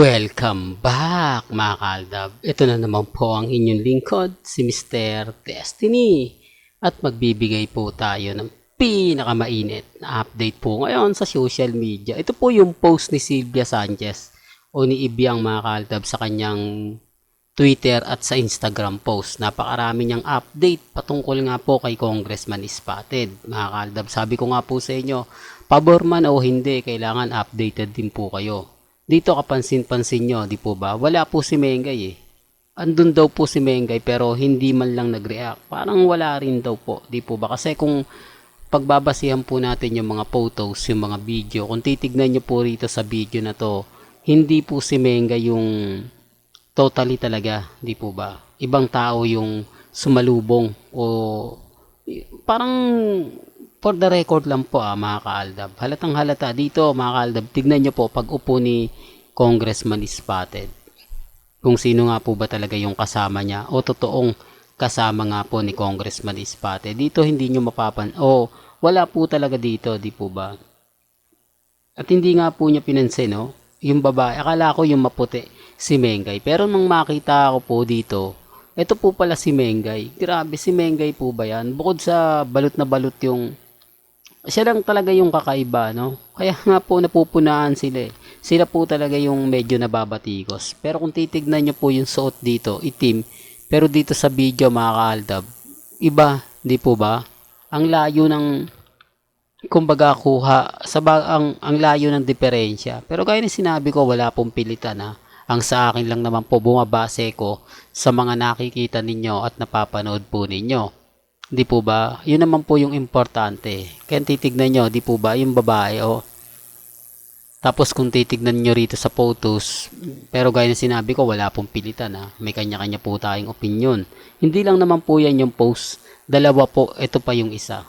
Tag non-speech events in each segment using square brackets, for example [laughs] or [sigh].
Welcome back mga kaldab. Ito na naman po ang inyong lingkod, si Mr. Destiny. At magbibigay po tayo ng pinakamainit na update po ngayon sa social media. Ito po yung post ni Silvia Sanchez o ni Ibiang mga kaldab sa kanyang Twitter at sa Instagram post. Napakarami niyang update patungkol nga po kay Congressman Spotted. Mga kaldab, sabi ko nga po sa inyo, pabor man o hindi, kailangan updated din po kayo dito kapansin-pansin nyo, di po ba? Wala po si Mengay eh. Andun daw po si Mengay pero hindi man lang nag-react. Parang wala rin daw po, di po ba? Kasi kung pagbabasihan po natin yung mga photos, yung mga video, kung titignan nyo po rito sa video na to, hindi po si Mengay yung totally talaga, di po ba? Ibang tao yung sumalubong o parang for the record lang po ah, mga kaaldab. Halatang halata dito mga kaaldab. Tignan nyo po pag upo ni Congressman Spotted. Kung sino nga po ba talaga yung kasama niya o totoong kasama nga po ni Congressman Spotted. Dito hindi nyo mapapan o wala po talaga dito, di po ba? At hindi nga po niya pinansin, no? Yung babae, akala ko yung maputi, si Mengay. Pero nung makita ko po dito, ito po pala si Mengay. Grabe, si Mengay po ba yan? Bukod sa balot na balot yung siya lang talaga yung kakaiba, no? Kaya nga po napupunaan sila eh. Sila po talaga yung medyo nababatikos. Pero kung titignan nyo po yung suot dito, itim, pero dito sa video mga kaaldab, iba, di po ba? Ang layo ng, kumbaga kuha, sa ang, ang layo ng diferensya. Pero gaya ng sinabi ko, wala pong pilitan ha. Ang sa akin lang naman po, bumabase ko sa mga nakikita ninyo at napapanood po ninyo. Di po ba? Yun naman po yung importante. Kaya titignan nyo, di po ba? Yung babae, oh. Tapos kung titignan nyo rito sa photos, pero gaya na sinabi ko, wala pong pilitan ha. May kanya-kanya po tayong opinion. Hindi lang naman po yan yung post. Dalawa po, ito pa yung isa.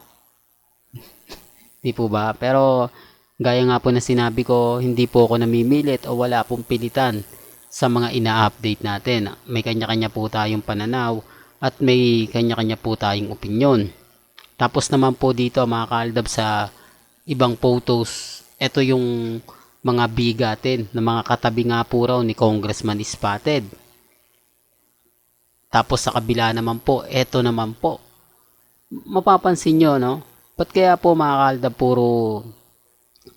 [laughs] di po ba? Pero gaya nga po na sinabi ko, hindi po ako namimilit o wala pong pilitan sa mga ina-update natin. May kanya-kanya po tayong pananaw at may kanya-kanya po tayong opinion. Tapos naman po dito mga kaaldab sa ibang photos, ito yung mga bigatin na mga katabi nga po raw ni Congressman Spotted. Tapos sa kabila naman po, ito naman po. Mapapansin nyo, no? Ba't kaya po mga kaaldab puro...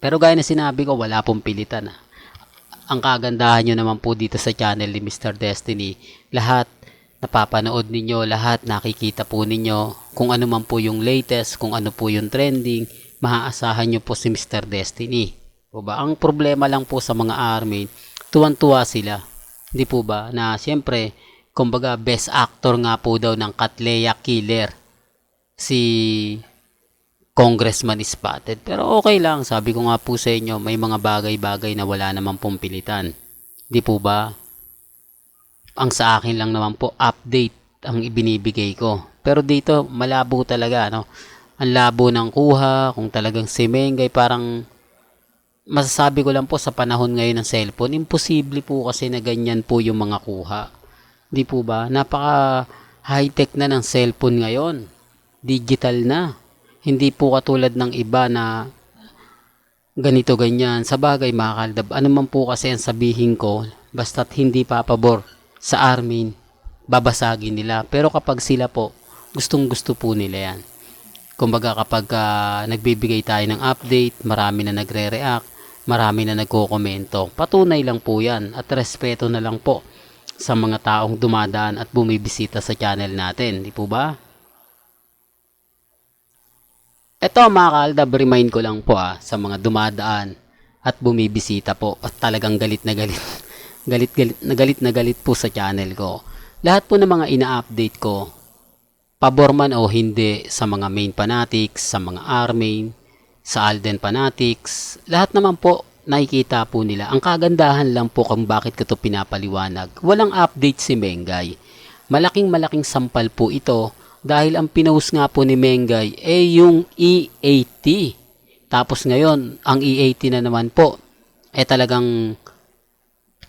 Pero gaya na sinabi ko, wala pong pilitan. Ah. Ang kagandahan nyo naman po dito sa channel ni Mr. Destiny, lahat napapanood ninyo lahat, nakikita po ninyo kung ano man po yung latest, kung ano po yung trending, maaasahan nyo po si Mr. Destiny. Po ba? Ang problema lang po sa mga army, tuwan-tuwa sila. Hindi po ba? Na siyempre, kumbaga best actor nga po daw ng Katleya Killer si Congressman Spotted. Pero okay lang, sabi ko nga po sa inyo, may mga bagay-bagay na wala namang pong pilitan. Di po ba? Ang sa akin lang naman po update ang ibinibigay ko. Pero dito malabo talaga no. Ang labo ng kuha, kung talagang si Mengay parang masasabi ko lang po sa panahon ngayon ng cellphone, imposible po kasi na ganyan po yung mga kuha. Di po ba? Napaka high-tech na ng cellphone ngayon. Digital na. Hindi po katulad ng iba na ganito ganyan. Sa bagay mga kaldab, ano man po kasi ang sabihin ko, basta't hindi papabor sa Armin, babasagin nila. Pero kapag sila po, gustong gusto po nila yan. Kumbaga kapag uh, nagbibigay tayo ng update, marami na nagre-react, marami na nagko-komento. Patunay lang po yan at respeto na lang po sa mga taong dumadaan at bumibisita sa channel natin. Di po ba? Ito mga kaaldab, remind ko lang po ah, sa mga dumadaan at bumibisita po at talagang galit na galit [laughs] galit, galit, na galit na galit po sa channel ko. Lahat po ng mga ina-update ko, pabor man o hindi sa mga main fanatics, sa mga R-main, sa Alden fanatics, lahat naman po nakikita po nila. Ang kagandahan lang po kung bakit ko ito pinapaliwanag. Walang update si Mengay. Malaking malaking sampal po ito dahil ang pinost nga po ni Mengay ay yung E80. Tapos ngayon, ang E80 na naman po, eh talagang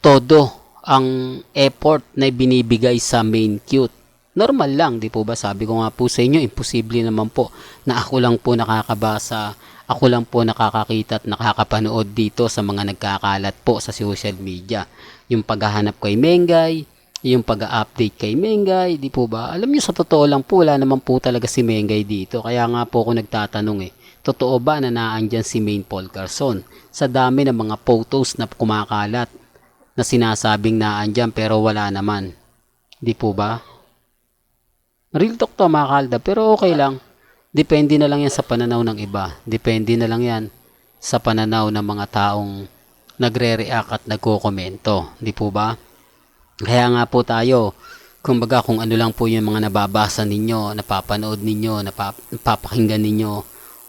todo ang effort na binibigay sa main cute. Normal lang, di po ba? Sabi ko nga po sa inyo, imposible naman po na ako lang po nakakabasa Ako lang po nakakakita at nakakapanood dito sa mga nagkakalat po sa social media. Yung paghahanap kay Mengay, yung pag-update kay Mengay, di po ba? Alam niyo sa totoo lang po, wala naman po talaga si Mengay dito. Kaya nga po ako nagtatanong eh, totoo ba na naandyan si Main Paul Carson? Sa dami ng mga photos na kumakalat na sinasabing naandyan pero wala naman. Di po ba? Real talk to mga kalda, pero okay lang. Depende na lang yan sa pananaw ng iba. Depende na lang yan sa pananaw ng mga taong nagre-react at nagko-komento. Di po ba? Kaya nga po tayo, kumbaga kung ano lang po yung mga nababasa ninyo, napapanood ninyo, napap- napapakinggan ninyo,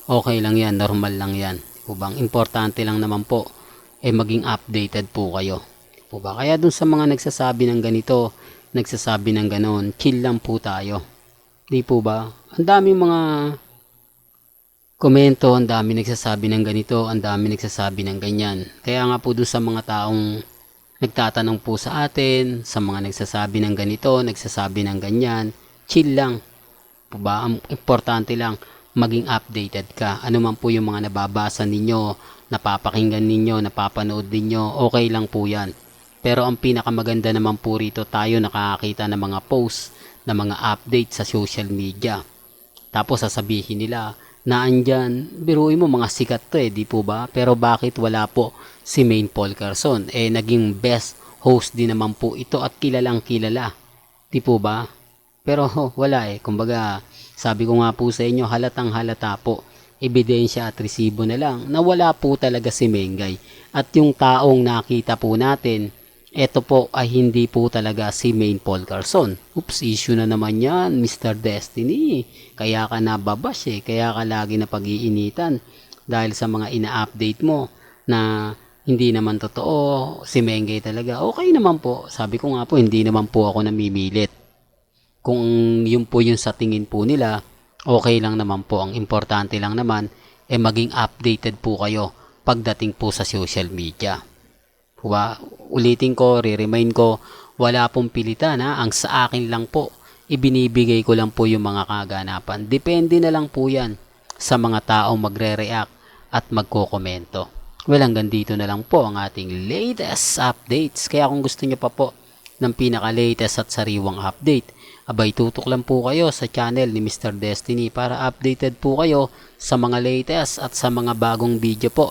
okay lang yan, normal lang yan. Di po ba? Ang importante lang naman po, eh maging updated po kayo. Po ba? Kaya dun sa mga nagsasabi ng ganito, nagsasabi ng ganon, chill lang po tayo. Di po ba? Ang daming mga komento, ang dami nagsasabi ng ganito, ang dami nagsasabi ng ganyan. Kaya nga po doon sa mga taong nagtatanong po sa atin, sa mga nagsasabi ng ganito, nagsasabi ng ganyan, chill lang. Po ba? Ang importante lang, maging updated ka. Ano man po yung mga nababasa ninyo, napapakinggan ninyo, napapanood ninyo, okay lang po yan. Pero ang pinakamaganda naman po rito tayo nakakakita ng mga posts, ng mga update sa social media. Tapos sasabihin nila, na andyan, biruin mo mga sikat to eh, di po ba? Pero bakit wala po si Main Paul Carson? Eh, naging best host din naman po ito at kilalang kilala. Di po ba? Pero wala eh. Kumbaga, sabi ko nga po sa inyo, halatang halata po. Ebidensya at resibo na lang na wala po talaga si Mengay. At yung taong nakita po natin, eto po ay hindi po talaga si Main Paul Carson. Oops, issue na naman yan, Mr. Destiny. Kaya ka nababash eh, kaya ka lagi na pag-iinitan dahil sa mga ina-update mo na hindi naman totoo, si Mengay talaga. Okay naman po, sabi ko nga po, hindi naman po ako namimilit. Kung yun po yung sa tingin po nila, okay lang naman po. Ang importante lang naman, eh maging updated po kayo pagdating po sa social media. Diba? Ulitin ko, re-remind ko, wala pong pilitan ha. Ang sa akin lang po, ibinibigay ko lang po yung mga kaganapan. Depende na lang po yan sa mga taong magre-react at magkokomento. Well, hanggang dito na lang po ang ating latest updates. Kaya kung gusto nyo pa po ng pinaka-latest at sariwang update, abay tutok lang po kayo sa channel ni Mr. Destiny para updated po kayo sa mga latest at sa mga bagong video po